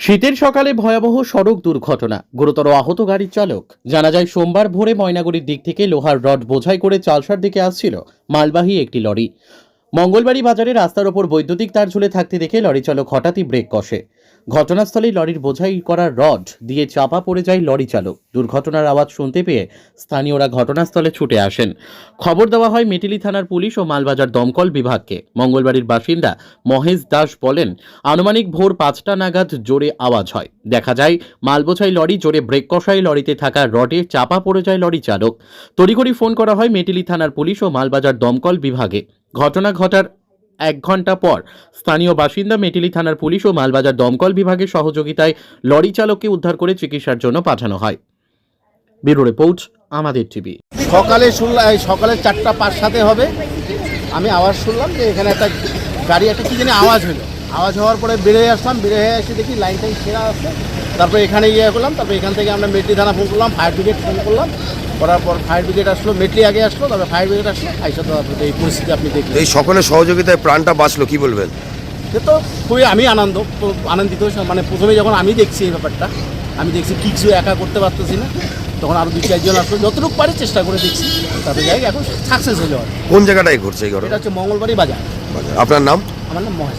শীতের সকালে ভয়াবহ সড়ক দুর্ঘটনা। গুরুতর আহত গাড়ির চালক। জানা যায়, সোমবার ভোরে ময়নাগুড়ির দিক থেকে লোহার রড বোঝাই করে চালসার দিকে আসছিল মালবাহী একটি লরি। মঙ্গলবাড়ি বাজারে রাস্তার ওপর বৈদ্যুতিক তার ঝুলে থাকতে দেখে লরি চালক হঠাৎই ব্রেক কষে। ঘটনাস্থলে লরির বোঝাই করা রড দিয়ে চাপা পড়ে যায় লরি চালক। দুর্ঘটনার আওয়াজ শুনতে পেয়ে স্থানীয়রা ঘটনাস্থলে ছুটে আসেন। খবর দেওয়া হয় মেটিলি থানার পুলিশ ও মালবাজার দমকল বিভাগকে। মঙ্গলবাড়ির বাসিন্দা মহেশ দাস বলেন, আনুমানিক ভোর পাঁচটা নাগাদ জোরে আওয়াজ হয়। দেখা যায়, মালবোঝাই লরি জোরে ব্রেক কষায় লরিতে থাকা রডে চাপা পড়ে যায় লরি চালক। তড়িঘড়ি ফোন করা হয় মেটিলি থানার পুলিশ ও মালবাজার দমকল বিভাগে। ঘটনা ঘটার এক ঘণ্টা পর। স্থানীয় বাসিন্দা মেটিলি থানার পুলিশ ও মালবাজার দমকল বিভাগের সহযোগিতায় লরি চালককে উদ্ধার করে চিকিৎসার জন্য পাঠানো হয়। ব্যুরো রিপোর্ট, আমাদের টিভি। সকালে শুনলাম সকালে চারটা পাঁচ সাথে হবে। আমি আওয়াজ শুনলাম যে এখানে একটা গাড়ি, একটা কি জানি আওয়াজ হলো। আওয়াজ হওয়ার পরে বেরিয়ে আসলাম, বেরিয়ে এসে দেখি লাইন টাইন ছেঁড়া আসছে তারপরে এখানে ইয়ে করলাম, তারপরে এখান থেকে আমরা মেটলি থানা ফোন করলাম ফায়ার ব্রিগেড ফোন করলাম। করার পর ফায়ার ব্রিগেড আসলো মেটলি আগে আসলো তবে ফায়ার ব্রিগেড আসলো আইসা তো এই পরিস্থিতি আপনি দেখলেন। এই সকলের সহযোগিতায় প্রাণটা বাঁচলো কি বলবেন? সে তো খুবই আমি আনন্দ আনন্দিত মানে প্রথমে যখন আমি দেখছি এই ব্যাপারটা আমি দেখছি কিছু একা করতে পারতেছি না তখন আরও দু চারজন আসলো যতটুকু পারি চেষ্টা করে দেখছি তাতে যাই এখন সাকসেস হলো। কোন জায়গাটায় ঘুরছে এই ঘটনা? এটা হচ্ছে মঙ্গলবাড়ি বাজার। আপনার নাম? আমার নাম মহেশ।